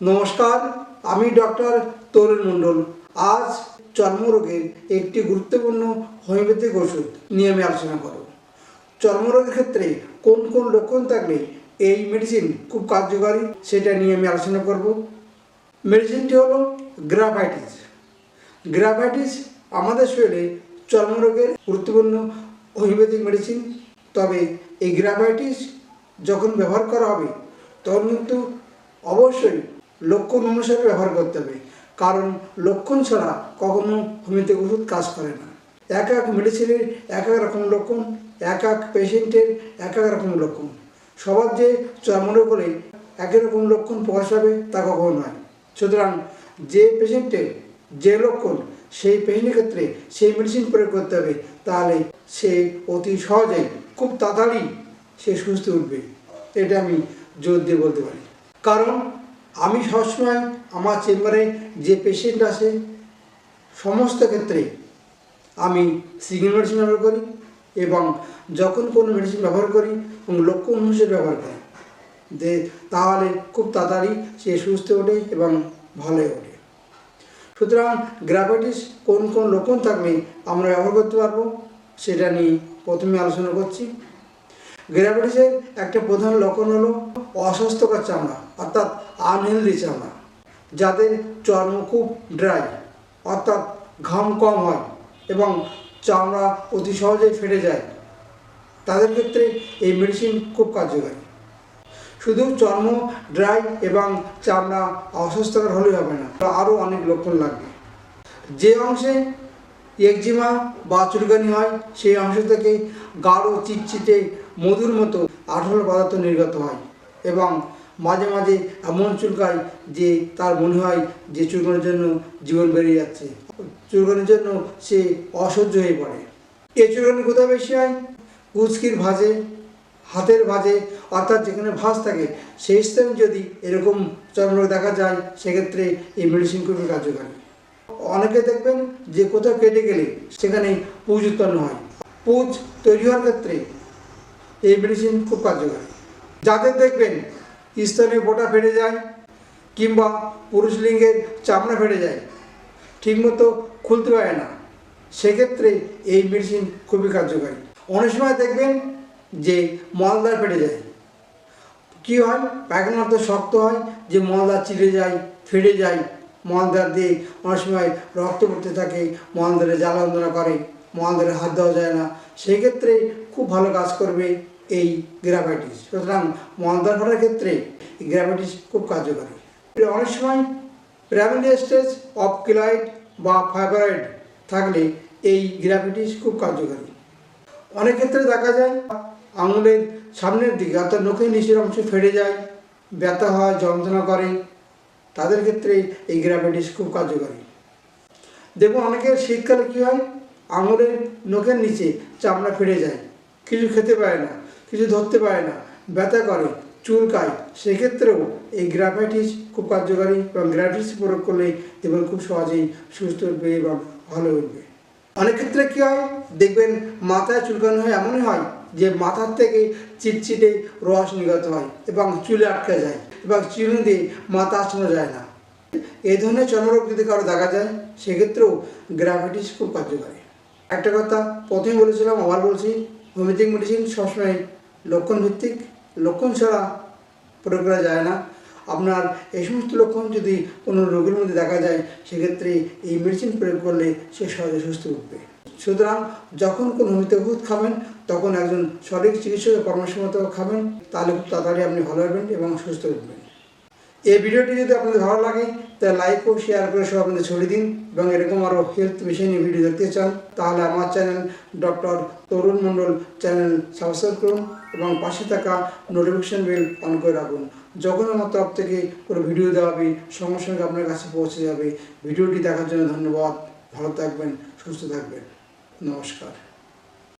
নমস্কার, আমি ডক্টর তরুণ মণ্ডল। আজ চর্মরোগের একটি গুরুত্বপূর্ণ হোমিওপ্যাথিক ওষুধ নিয়ে আমি আলোচনা করব। চর্মরোগের ক্ষেত্রে কোন কোন লক্ষণ থাকলে এই মেডিসিন খুব কার্যকারী সেটা নিয়ে আমি আলোচনা করব। মেডিসিনটি হলো গ্রাফাইটিস গ্রাফাইটিস আমাদের শরীরে চর্মরোগের গুরুত্বপূর্ণ হোমিওপ্যাথিক মেডিসিন তবে এই গ্রাফাইটিস যখন ব্যবহার করা হবে, তখন কিন্তু অবশ্যই লক্ষণ অনুসারে ব্যবহার করতে হবে। কারণ লক্ষণ ছাড়া কখনো হোমিওপ্যাথিক ওষুধ কাজ করে না। এক এক মেডিসিনের এক এক রকম লক্ষণ, এক এক পেশেন্টের এক এক রকম লক্ষণ। সবার যে চর্মরোগ হলে একই রকম লক্ষণ প্রকাশ পাবে তা কখনো নয়। সুতরাং যে পেশেন্টের যে লক্ষণ, সেই পেশেন্টের ক্ষেত্রে সেই মেডিসিন প্রয়োগ করতে হবে। তাহলে সে অতি সহজেই খুব তাড়াতাড়ি সে সুস্থ উঠবে। এটা আমি জোর দিয়ে বলতে পারি। কারণ আমি সবসময় আমার চেম্বারে যে পেশেন্ট আসে, সমস্ত ক্ষেত্রে আমি সিঙ্গেল মেডিসিন ব্যবহার করি এবং যখন কোনো মেডিসিন ব্যবহার করি এবং লক্ষণ অনুসারে ব্যবহার করি, যে তাহলে খুব তাড়াতাড়ি সে সুস্থ ওঠে এবং ভালো ওঠে। সুতরাং গ্রাফাইটিস কোন কোন লক্ষণ থাকলে আমরা ব্যবহার করতে পারব, সেটা নিয়ে প্রথমে আলোচনা করছি। গ্রাফাইটিসের একটা প্রধান লক্ষণ হলো অস্বাস্থ্যকর চামড়া, অর্থাৎ আনহেলদি চামড়া যাদের চর্ম খুব ড্রাই অর্থাৎ ঘাম কম হয় এবং চামড়া অতি সহজেই ফেটে যায়। তাদের ক্ষেত্রে এই মেডিসিন খুব কার্যকারী। শুধু চর্ম ড্রাই এবং চামড়া অস্বাস্থ্যকর হলেই হবে না আরও অনেক লক্ষণ লাগবে। যে অংশে একজিমা বা চুলকানি হয়, সেই অংশ থেকে গাঢ় চিটচিটে মধুর মতো আঠল পদার্থ নির্গত হয় এবং মাঝে মাঝে এমন চুলকায় যে তার মনে হয় যে চুলকানোর জন্য জীবন বেরিয়ে যাচ্ছে। চুলকানোর জন্য সে অসহ্য হয়ে পড়ে। এ চুলকানি কোথায় বেশি হয়? কুচকির ভাজে, হাতের ভাজে, অর্থাৎ যেখানে ভাঁজ থাকে, সেই স্থানে যদি এরকম চর্মরোগ দেখা যায়, সেক্ষেত্রে এই মেডিসিন খুবই কার্যকারী। অনেকে দেখবেন যে কোথাও কেটে গেলে সেখানে পুজ উৎপন্ন হয়। পুজ তৈরি হওয়ার ক্ষেত্রে এই মেডিসিন খুব কার্যকরী। যাদের দেখবেন, স্তনে বোটা ফেটে যায় কিংবা পুরুষ লিঙ্গের চামড়া ফেটে যায়, ঠিকমতো খুলতে পারে না। সেক্ষেত্রে এই মেডিসিন খুবই কার্যকরী। অনেক সময় দেখবেন যে মলদার ফেটে যায়। কি হয়? পায়খানা তো শক্ত হয় যে মলদার চিড়ে যায়, ফেটে যায়। মলদার দিয়ে অনেক সময় রক্ত পড়তে থাকে মলদারে জ্বালা করে মলদারে হাত দেওয়া যায় না। সেক্ষেত্রে খুব ভালো কাজ করবে এই গ্রাফাইটিস সুতরাং মলদার ফাটার ক্ষেত্রে এই গ্রাফাইটিস খুব কার্যকরী। অনেক সময় প্রাইমারি স্টেজ অফ কিলয়েড বা ফাইব্রয়েড থাকলে এই গ্রাফাইটিস খুব কার্যকরী। অনেক ক্ষেত্রে দেখা যায় আঙুলের সামনের দিকে অর্থাৎ নখের নিচের অংশ ফেটে যায়, ব্যথা হয়, যন্ত্রণা করে। তাদের ক্ষেত্রে এই গ্রাফাইটিস খুব কার্যকরী। দেখুন, অনেকের শীতকালে কী হয়? আঙুলের নখের নিচে চামড়া ফেটে যায়। কিছু খেতে পারে না। কিছু ধরতে পারে না। ব্যথা করে চুলকায় সেক্ষেত্রেও এই গ্রাফাইটিস খুব কার্যকারী এবং গ্রাফাইটিস প্রয়োগ করলে এবং খুব সহজেই সুস্থ উঠবে এবং ভালো উঠবে। অনেক ক্ষেত্রে কী হয়? দেখবেন মাথায় চুলকানো হয়, এমনই হয় যে মাথার থেকে চিটচিটে রস নির্গত হয় এবং চুলে আটকে যায় এবং চুল দিয়ে মাথা আঁচড়ানো যায় না। এই ধরনের চর্মরোগ যদি কারও দেখা যায়, সেক্ষেত্রেও গ্রাফাইটিস খুব কার্যকারী। একটা কথা প্রথমে বলেছিলাম, আবার বলছি, হোমিওপ্যাথিক মেডিসিন সবসময় লক্ষণ ভিত্তিক লক্ষণ ছাড়া প্রয়োগ করা যায় না। আপনার এই সমস্ত লক্ষণ যদি কোনো রোগীর মধ্যে দেখা যায়, সেক্ষেত্রে এই মেডিসিন প্রয়োগ করলে সে সহজে সুস্থ উঠবে। সুতরাং যখন কোনো হোমিওপ্যাথি ওষুধ খাবেন, তখন একজন সঠিক চিকিৎসকের পরামর্শ মতো খাবেন, তাহলে খুব তাড়াতাড়ি আপনি ভালো হবেন এবং সুস্থ উঠবেন এই ভিডিওটি যদি আপনাদের ভালো লাগে, তাহলে লাইক ও শেয়ার করে সব আপনাদের ছড়িয়ে দিন এবং এরকম আরও হেলথ বিষয় নিয়ে ভিডিও দেখতে চান, তাহলে আমার channel doctor Tarun Mondal channel subscribe করুন এবং পাশে থাকা নোটিফিকেশান বেল অন করে রাখুন। যখন আমার তরফ থেকে কোনো ভিডিও দেওয়া হবে, সঙ্গে সঙ্গে আপনার কাছে পৌঁছে যাবে। ভিডিওটি দেখার জন্য ধন্যবাদ। ভালো থাকবেন, সুস্থ থাকবেন। নমস্কার।